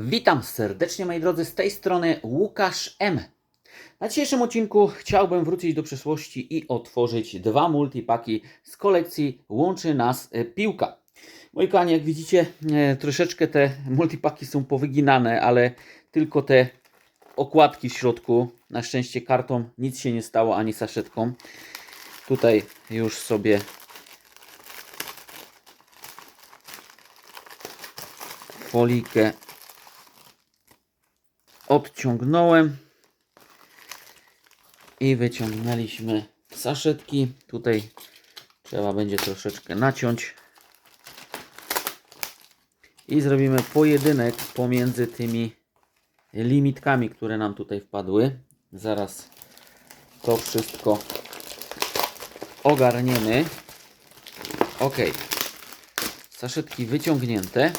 Witam serdecznie moi drodzy, z tej strony Łukasz M. Na dzisiejszym odcinku chciałbym wrócić do przeszłości i otworzyć dwa multipaki z kolekcji Łączy Nas e, Piłka. Moi kochani, jak widzicie, e, troszeczkę te multipaki są powyginane, ale tylko te okładki w środku. Na szczęście kartą nic się nie stało, ani saszetką. Tutaj już sobie folikę odciągnąłem i wyciągnęliśmy saszetki. Tutaj trzeba będzie troszeczkę naciąć i zrobimy pojedynek pomiędzy tymi limitkami, które nam tutaj wpadły. Zaraz to wszystko ogarniemy. Ok. Saszetki wyciągnięte.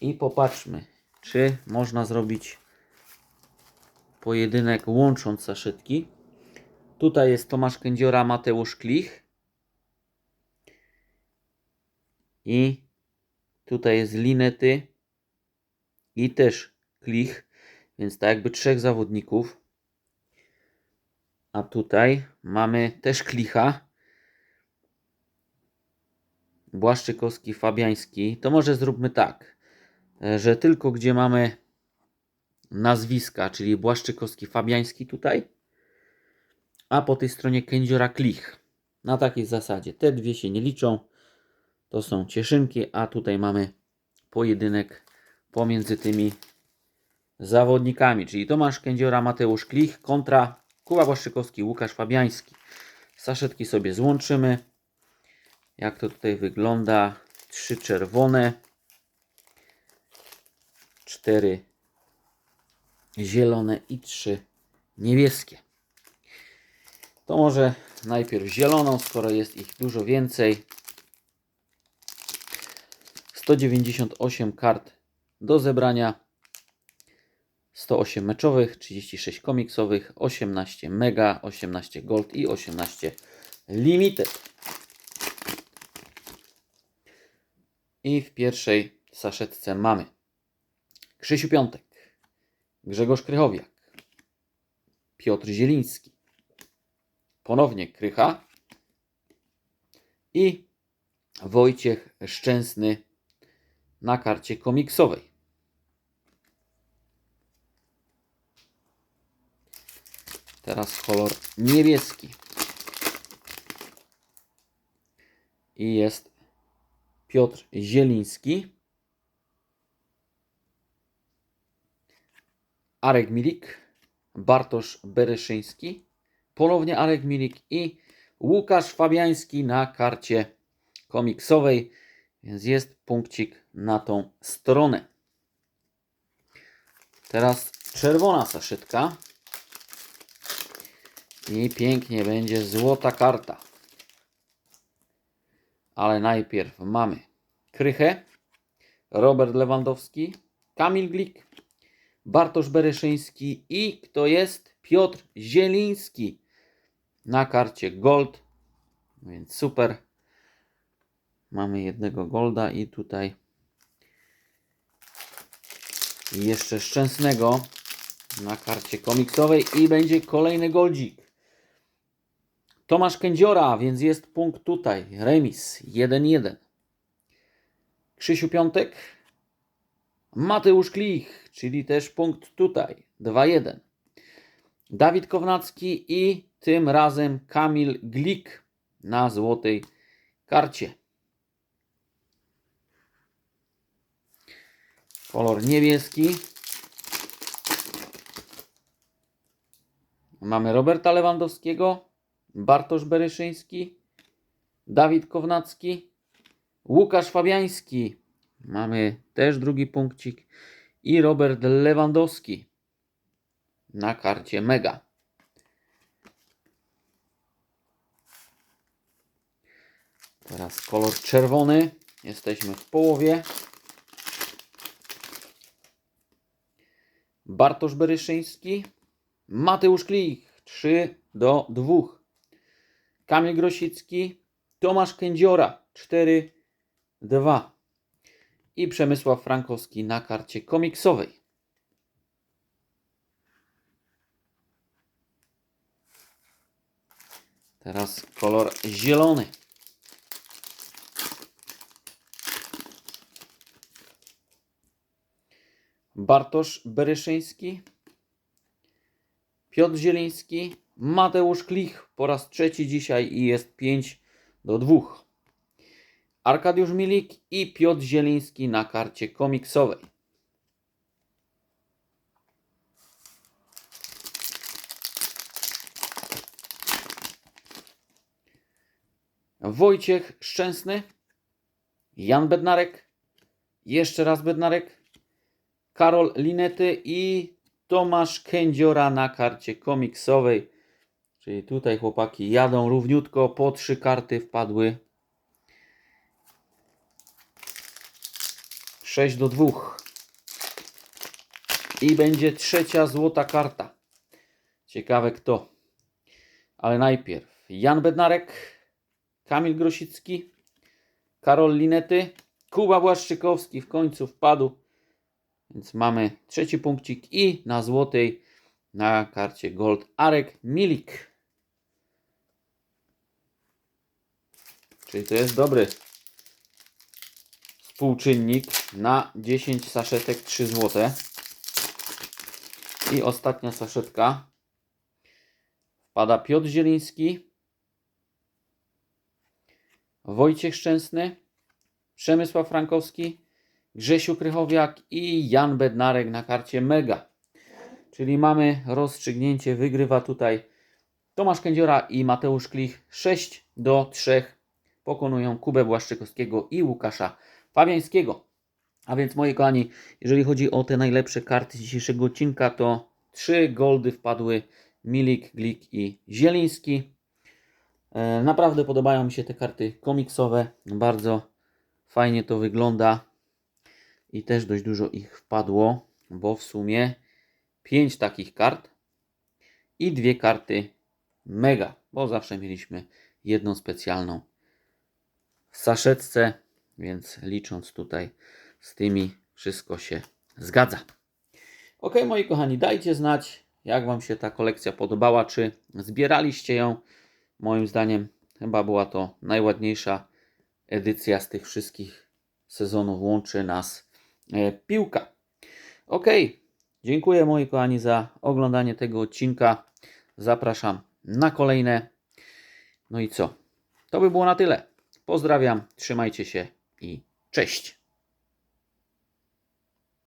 I popatrzmy, czy można zrobić pojedynek łącząc saszetki. Tutaj jest Tomasz Kędziora, Mateusz Klich. I tutaj jest Linety i też Klich, więc tak jakby trzech zawodników. A tutaj mamy też Klicha. Błaszczykowski, Fabiański. To może zróbmy tak, że tylko gdzie mamy nazwiska, czyli Błaszczykowski, Fabiański tutaj, a po tej stronie Kędziora Klich. Na takiej zasadzie. Te dwie się nie liczą. To są cieszynki, a tutaj mamy pojedynek pomiędzy tymi zawodnikami, czyli Tomasz Kędziora, Mateusz Klich kontra Kuba Błaszczykowski, Łukasz Fabiański. Saszetki sobie złączymy. Jak to tutaj wygląda? Trzy czerwone, cztery zielone i trzy niebieskie. To może najpierw zieloną, skoro jest ich dużo więcej. 198 kart do zebrania. 108 meczowych, 36 komiksowych, 18 mega, 18 gold i 18 limited. I w pierwszej saszetce mamy Krzysiu Piątek, Grzegorz Krychowiak, Piotr Zieliński, ponownie Krycha i Wojciech Szczęsny na karcie komiksowej. Teraz kolor niebieski. I jest Piotr Zieliński. Arek Milik, Bartosz Bereszyński, ponownie Arek Milik i Łukasz Fabiański na karcie komiksowej, więc jest punkcik na tą stronę. Teraz czerwona saszytka i pięknie będzie złota karta. Ale najpierw mamy Krychę, Robert Lewandowski, Kamil Glik, Bartosz Bereszyński i kto jest? Piotr Zieliński na karcie Gold. Więc super. Mamy jednego Golda i tutaj jeszcze Szczęsnego na karcie komiksowej i będzie kolejny Goldzik. Tomasz Kędziora, więc jest punkt tutaj. Remis 1-1. Krzysiu Piątek, Mateusz Klich, czyli też punkt tutaj 2-1. Dawid Kownacki i tym razem Kamil Glik na złotej karcie. Kolor niebieski. Mamy Roberta Lewandowskiego, Bartosz Beryszyński, Dawid Kownacki, Łukasz Fabiański. Mamy też drugi punkcik. I Robert Lewandowski na karcie Mega. Teraz kolor czerwony. Jesteśmy w połowie. Bartosz Beryszyński, Mateusz Klich 3 do 2. Kamil Grosicki, Tomasz Kędziora 4 2. i Przemysław Frankowski na karcie komiksowej. Teraz kolor zielony. Bartosz Beryszyński, Piotr Zieliński, Mateusz Klich po raz trzeci dzisiaj i jest 5 do 2. Arkadiusz Milik i Piotr Zieliński na karcie komiksowej. Wojciech Szczęsny, Jan Bednarek, jeszcze raz Bednarek, Karol Linety i Tomasz Kędziora na karcie komiksowej. Czyli tutaj chłopaki jadą równiutko, po trzy karty wpadły. 6 do 2. I będzie trzecia złota karta. Ciekawe kto. Ale najpierw Jan Bednarek, Kamil Grosicki, Karol Linety, Kuba Błaszczykowski w końcu wpadł. Więc mamy trzeci punkcik i na złotej na karcie Gold Arek Milik. Czyli to jest dobry współczynnik na 10 saszetek 3 złote. I ostatnia saszetka. Wpada Piotr Zieliński, Wojciech Szczęsny, Przemysław Frankowski, Grzesiu Krychowiak i Jan Bednarek na karcie Mega. Czyli mamy rozstrzygnięcie. Wygrywa tutaj Tomasz Kędziora i Mateusz Klich 6 do 3. Pokonują Kubę Błaszczykowskiego i Łukasza Fabiańskiego. A więc moi kochani, jeżeli chodzi o te najlepsze karty z dzisiejszego odcinka, to trzy goldy wpadły Milik, Glik i Zieliński. E, Naprawdę podobają mi się te karty komiksowe. Bardzo fajnie to wygląda. I też dość dużo ich wpadło, bo w sumie 5 takich kart i dwie karty mega, bo zawsze mieliśmy jedną specjalną w saszetce, więc licząc tutaj z tymi wszystko się zgadza. Ok, moi kochani, dajcie znać, jak Wam się ta kolekcja podobała, czy zbieraliście ją. Moim zdaniem chyba była to najładniejsza edycja z tych wszystkich sezonów. Łączy nas e, piłka. Ok, dziękuję moi kochani za oglądanie tego odcinka. Zapraszam na kolejne. No i co? To by było na tyle. Pozdrawiam, trzymajcie się i cześć.